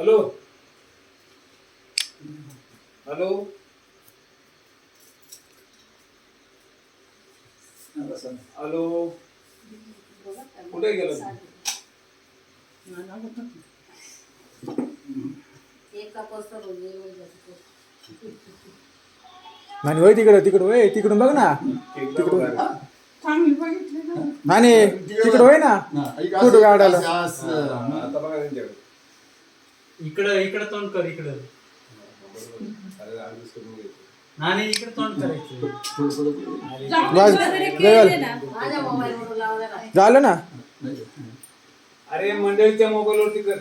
Hello. Hello. Hello. कुठे गेला नानी होय तिकडं तिकडं होय तिकडून बघ ना. तिकडून. नानी तिकडं होय ना. फोटो काढायला आता बघा त्यांच्याकडे. इकडं इकडं तोंड कर इकडं. आणि इकडं तोंड करायचं. बस झालं झालं ना? अरे मंडळीच्या मोबाईल वरती कर.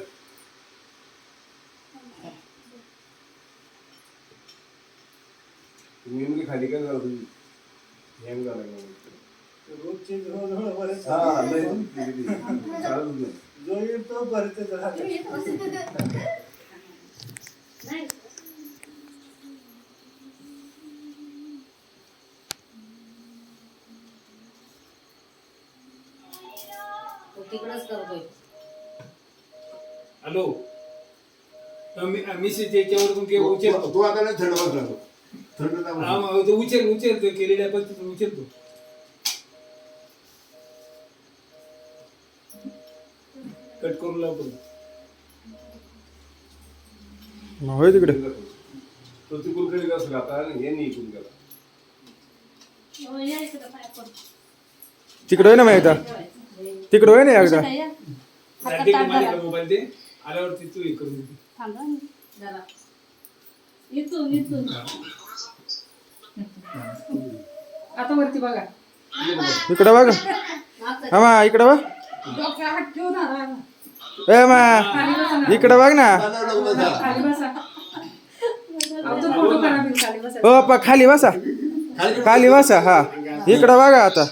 तुम्ही नेमकी खाली काय झाला तुम्ही? हँग हा, नाही, नाही. तो तिकडच करतोय. हॅलो. मिसेस याच्यावरून ते उचल. तू आता नाही थंड बसला तो. थंड नाही हा. मग तो उचल उचल तो केलेल्या पद्धतीने उचल कट करून लाव पण मग होय तिकडे. तो तिकडून कडे असला? आता आणि हे नाही इकडून गेला. तिकडं होय ना मग एकदा? तिकडं होय ना एकदा? ते मोबाईल दे आल्यावरती तू हे करून इथून इथून आता वरती बघा. इकडं बघ. हा इकडं बघ. ए मा. इकडं बघ ना. ओ पा खाली बसा. खाली बसा हा. इकडं बघा आता.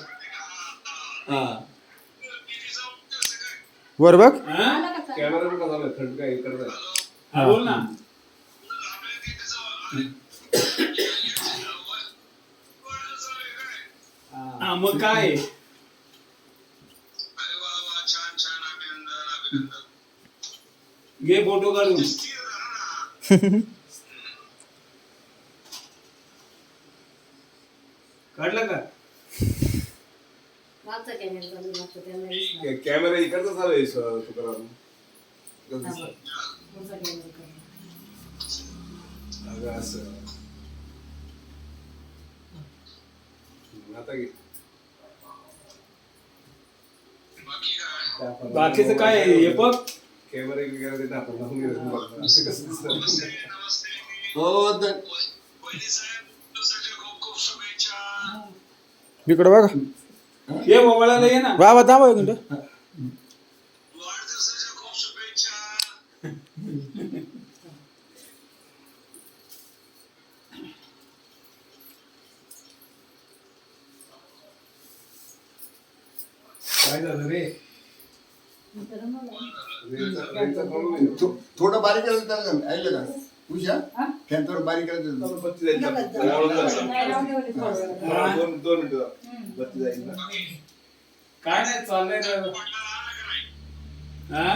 हा. वर बघ. हा? हा हा मग काय? घे फोटो काढून काढला का कॅमेरा इकडचा चालू आहे तुकाराम. असं. आता घे. बाकीचं काय? हे बघ कॅमेरा वगैरे देत आपण लावून बघ. असं कसं दिसतं? हो इकडं बघा ये मोबाईलला ये ना बाबा थांबा एक मिनिट काय झालं रे रेंजचा रेंजचा problem आहे. थो- थोडं बारीक त्याला. ऐकलं का उषा फॅन थोडं बारीक बत्ती जाईल? दोन मिनिटं बत्ती जाईल काय नाही चाललंय ना हा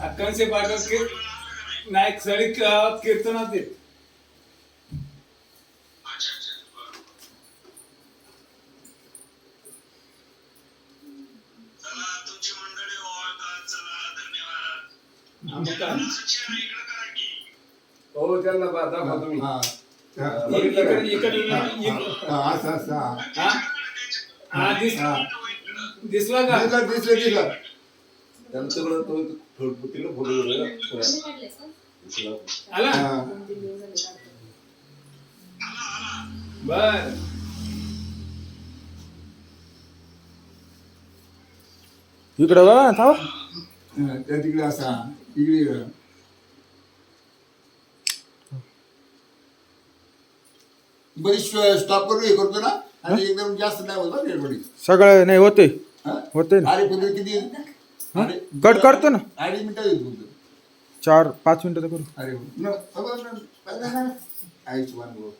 अक्कांचे कीर नाही सळी कीर्तनात येत हा, त्यांना दाखवा तुम्ही. इकडे इकडे इकडे इकडे- असं असं हा. दिस. दिसला का दिसलं दिसलं दिसलं त्यांच्याकडे तो थोड- तिकडे फोटो घेऊन ये ना. दिसला. आला. बर इकडं बघा ना थांबा त्या तिकडे असा इकडे बरीच स्टॉप करून हे करतो ना आणि एकदम जास्त नाही होत गडबडी सगळं नाही होते हा? होते ना. अरे किती? अरे- कट करतो ना. अडीच मिनिटं येत बोलतो? चार पाच मिनिटं करू. अरे हो. न. आईच गो.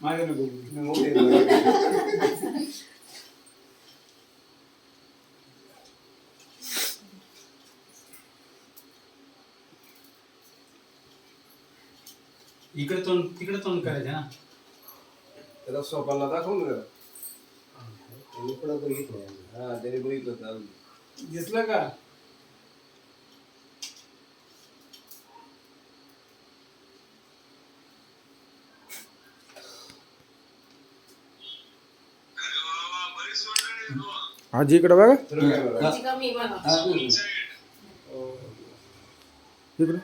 माझ्या नको. इकडे तोंड तिकडे तोंड करायचं ना त्याला स्वपाला दाखवून जरा बघितलं हा त्याने बघितलं घेतलं का? आजी इकडं बघा तुला काय बघा त्याची